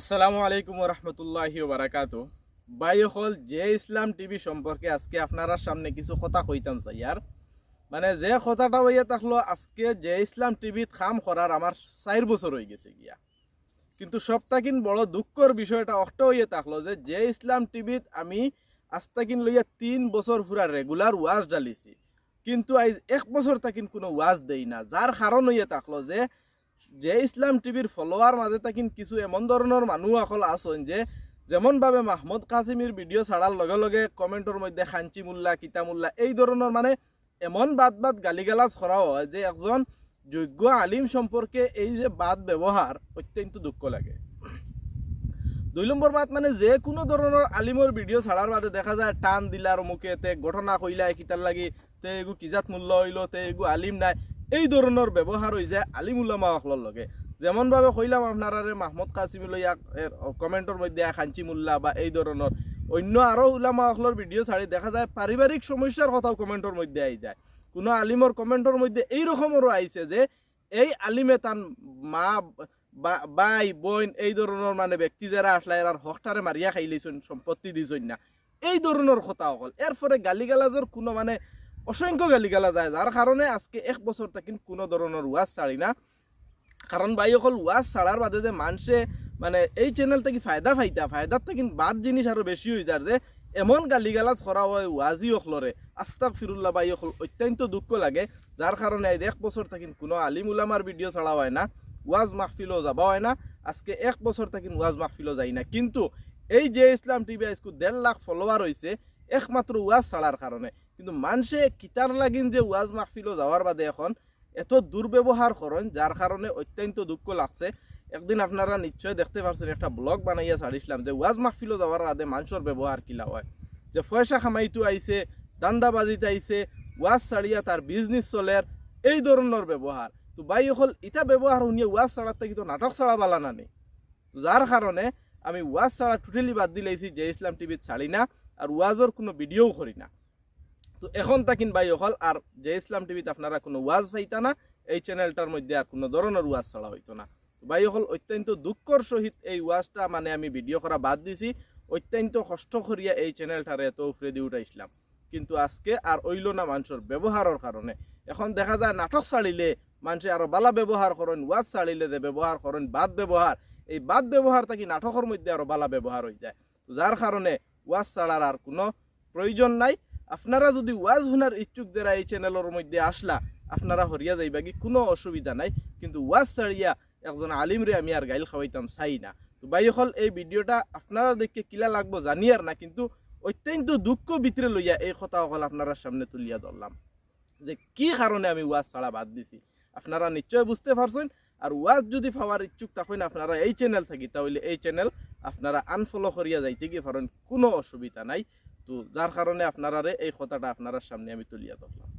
আসসালামু আলাইকুম রহমতুল্লাহি বারাকাতু বাই হল যে ইসলাম টিভি সম্পর্কে আজকে আপনারা সামনে কিছু কথা কইতাম চাই, আর মানে যে কথাটা হইয়া থাকল, আজকে যে ইসলাম টিভিত কাম করার আমার চার বছর হয়ে গেছে গিয়া। কিন্তু সপ্তাহিন বড় দুঃখর বিষয়টা অষ্ট হইয়া থাকল যে যে ইসলাম টিভিত আমি আস্তাকিন লইয়া তিন বছর পুরা রেগুলার ওয়াজ ডালিছি কিন্তু আজ এক বছর তাকিন কোনো ওয়াজ দেই না, যার কারণ হইয়া থাকল যে যে ইসলাম টিভির ফলোয়ার মাঝে তাকিন কিছু এমন ধরনের মানুষ আকল আসন যে যেমনভাবে মাহমুদ কাসিমির ভিডিও ছাড়ার লগে লগে কমেন্টর মধ্যে খাঞ্চি মুল্লা, কিতা মুল্লা, এই ধরনের মানে এমন বাদ বাদ গালিগালাজ করা হয় যে একজন যোগ্য আলিম সম্পর্কে এই যে বাদ ব্যবহার অত্যন্ত দুঃখ লাগে। দুই নম্বর বাত মানে যে কোনো ধরনের আলিমর ভিডিও ছাড়ার বাদে দেখা যায়, টান দিলার মুখে তে ঘটনা কইলাই কিতার লাগি তে এগু কিজাত মূল্য হইল, তে এগু আলিম নাই। এই ধরনের ব্যবহার হয়ে যায় আলিম উলামা অকলর লগে। যেমনভাবে কইলাম আপনারারে মাহমুদ কাসিম লইয়া কমেন্টর মধ্যে খাঞ্চি মুল্লা বা এই ধরনের অন্য আরও উলামা অকলর ভিডিও ছাড়ি দেখা যায় পারিবারিক সমস্যার কথাও কমেন্টর মধ্যে আই যায়। কোনো আলিমর কমেন্টর মধ্যে এই রকমেরও আইছে যে, এই আলিমে তান মা বাই বোন এই ধরনের মানে ব্যক্তি যারা আসলে এরার হকটারে মারিয়া খাইলিছুন সম্পত্তি দিছুন না। এই ধরনের কথা অকল। এরপরে গালিগালাজর কোনো মানে অসংখ্য গালিগালা যায় যার কারণে আজকে এক বছর তাকিন কোনো ধরনের ওয়াজ ছাড়ি না। কারণ ভাই অকল ওয়াজ ছাড়ার বাদে যে মানুষে মানে এই চ্যানেল থেকে ফায়দা ফাইতা ফায়দার থেকে বাদ জিনিস আরও বেশি হয়ে যায় যে এমন গালিগালাজ করা হয় ওয়াজি অকলরে আস্তাক ফিরুল্লাহ বাই অকল অত্যন্ত দুঃখ লাগে। যার কারণে এক বছর থাকিন কোনো আলিম উলামার ভিডিও ছাড়া হয় না। ওয়াজ মাহফিলও যাবা হয় না। আজকে এক বছর থাকিন ওয়াজ মাহফিলও যাই না। কিন্তু এই যে ইসলাম টিভি আজকে দেড় লাখ ফলোয়ার হয়েছে একমাত্র ওয়াজ ছাড়ার কারণে কিন্তু মানুষে কিতার লাগিন যে ওয়াজ মাহফিলও যাওয়ার বাদে এখন এত দুর্ব্যবহার করেন যার কারণে অত্যন্ত দুঃখ লাগছে। একদিন আপনারা নিশ্চয় দেখতে পারছেন, একটা ব্লগ বানাইয়া ছাড়িছিলাম যে ওয়াজ মাহফিলও যাওয়ার বাদে মানুষের ব্যবহার কিলা হয়। যে পয়সা খামাইতো আইছে দান্দাবাজিতে আইছে, ওয়াজ ছাড়িয়া তার বিজনেস চলের এই ধরনের ব্যবহার তো বাই হল ইটা ব্যবহার শুনিয়ে ওয়াজ ছাড়াতে কিন্তু নাটক ছাড়া বালা নানি তো যার কারণে আমি ওয়াজ ছাড়া টোটালি বাদ দিলাইছি যে ইসলাম টিভিত ছাড়ি না আর ওয়াজর কোনো ভিডিও করি না তো এখন তাকিন বাই হল, আর যে ইসলাম টিভিতে আপনারা কোনো ওয়াজ পাইতা না, এই চ্যানেলটার মধ্যে আর কোনো ধরনের ওয়াজ ছাড়া হইতো না। ভাই হল, অত্যন্ত দুঃখর সহিত এই ওয়াজটা মানে আমি ভিডিও করা বাদ দিছি। অত্যন্ত কষ্ট করিয়া এই চ্যানেলটারে এত উপরে দিয়ে উঠাইছিলাম কিন্তু আজকে আর ওইল না মানুষের ব্যবহারের কারণে। এখন দেখা যায় নাটক ছাড়িলে মানুষে আরও বালা ব্যবহার করেন, ওয়াজ ছাড়িলে যে ব্যবহার করেন, বাদ ব্যবহার। এই বাদ ব্যবহার থাকি নাটকের মধ্যে আরও বালা ব্যবহার হয়ে যায়। যার কারণে ওয়াজ ছাড়ার আর কোনো প্রয়োজন নাই। আপনারা যদি ওয়াজ শুনার ইচ্ছুক যারা এই চ্যানেলের মধ্যে আসলা, আপনারা হরিয়া যাইবা কি? কোনো অসুবিধা নাই। কিন্তু ওয়াজ ছাড়িয়া একজন আলিমরে আমি আর গাইল খাওয়াইতাম, চাই না। তো বাই হল এই ভিডিওটা আপনারা দেখে কিলা লাগবো জানি আর না, কিন্তু অত্যন্ত দুঃখ ভিতরে লইয়া এই কথা হল আপনারা সামনে তুলিয়া ধরলাম। যে কি কারণে আমি ওয়াজ ছাড়া বাদ দিছি? আপনারা নিশ্চয় বুঝতে পারছেন। আর ওয়াজ যদি পাওয়ার ইচ্ছুক তখন আপনারা এই চ্যানেল থাকি, তাহলে এই চ্যানেল আপনারা আনফলো করিয়া যাইতে গিয়ে পারেন, কোনো অসুবিধা নাই। যার কারণে আপনারা এই কথাটা আপনার সামনে আমি তুলিয়া ধরলাম।